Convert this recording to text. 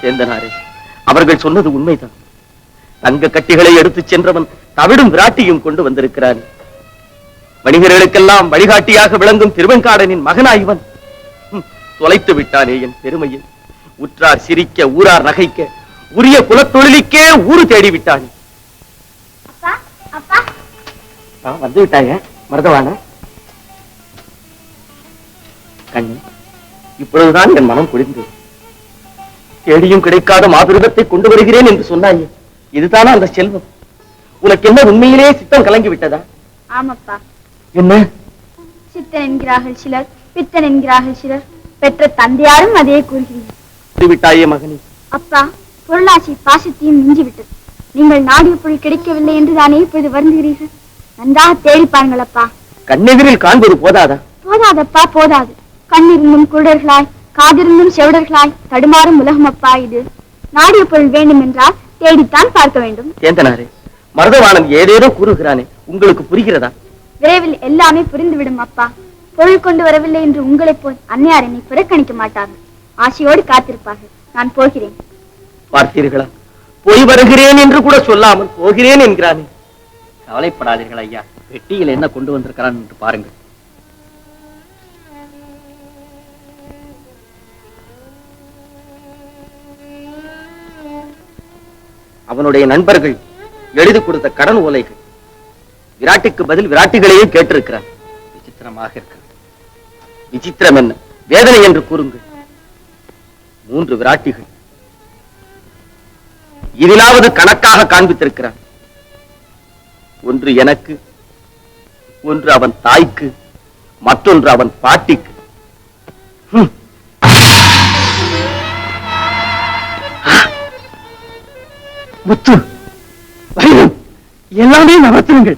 சேந்தனாரே அவர்கள் சொன்னது உண்மைதான். தங்க கட்டிகளை எடுத்துச் சென்றவன் தவிடும் விராட்டியும் கொண்டு வந்திருக்கிறான். வணிகர்களுக்கெல்லாம் வழிகாட்டியாக விளங்கும் திருவெங்காடனின் மகனாய்வன் தொலைத்து விட்டானே என் பெருமையை உற்றார் சிரிக்க ஊரார் நகைக்க உரிய குலத்தொழிலுக்கே ஊரு தேடி விட்டானே அப்பா அப்பா. ஆ, வந்து விட்டாங்க மருதவான கண்ணு இப்பொழுதுதான் என் மனம் குளிர்ந்தது. தேடியும் கிடைக்காத மாதுருகத்தை கொண்டு வருகிறேன் என்று சொன்னாயே. இதுதானா அந்த செல்வம்? உனக்கு என்ன உண்மையிலே சித்தம் கலங்கி விட்டதா ஆமாப்பா. என்ன? சித்தன் என்கிறார்கள் சிலர் பித்தன் என்கிறார்கள் சிலர். பெற்ற தந்தையாரும் அதே கூறுகிறீர்கள். விட்டாயே மகனே. அப்பா பொருளாட்சி பாசத்தையும் மிஞ்சிவிட்டது. நீங்கள் நாடிய பொருள் கிடைக்கவில்லை என்று தானே இப்பொழுது வருந்துகிறீர்கள்? நன்றாக தேடி பாருங்கள் அப்பா. கண்ணெதிரில் காண்பது போதாதா? போதாதப்பா போதாது. கண்ணிருந்தும் குருடர்களாய் காதிருந்தும் செவிடர்களாய் தடுமாறும் உலகம் அப்பா இது? நாடிய பொருள் வேண்டும் என்றால் தேடித்தான் பார்க்க வேண்டும். சேந்தனாரே மருதவாணன் ஏதேதோ கூறுகிறானே உங்களுக்கு புரிகிறதா? விரைவில் எல்லாமே புரிந்துவிடும் அப்பா. பொருள் கொண்டு வரவில்லை என்று உங்களைப் போல் அன்னையார் என்னை புறக்கணிக்க மாட்டார்கள். ஆசையோடு காத்திருப்பார்கள். நான் போகிறேன். பார்த்தீர்களா? போய் வருகிறேன் என்று கூட சொல்லாமல் போகிறேன் என்கிறானே. கவலைப்படாதீர்கள் ஐயா. பெட்டியில் என்ன கொண்டு வந்திருக்கிறான் என்று பாருங்கள். அவனுடைய நண்பர்கள் எழுதி கொடுத்த கடன் ஓலைகள். விராட்டிக்கு பதில் விராட்டிகளையே கேட்டிருக்கிறான் விசித்திரமாக இருக்கிறது. விசித்திரம் என்ன? வேதனை என்று கூறுங்கள். மூன்று விராட்டிகள். இதிலாவது கணக்காக காண்பித்திருக்கிறான் ஒன்று எனக்கு ஒன்று அவன் தாய்க்கு மற்றொன்று அவன் பாட்டிக்கு. முத்து வைரம் எல்லாமே நடத்துங்கள்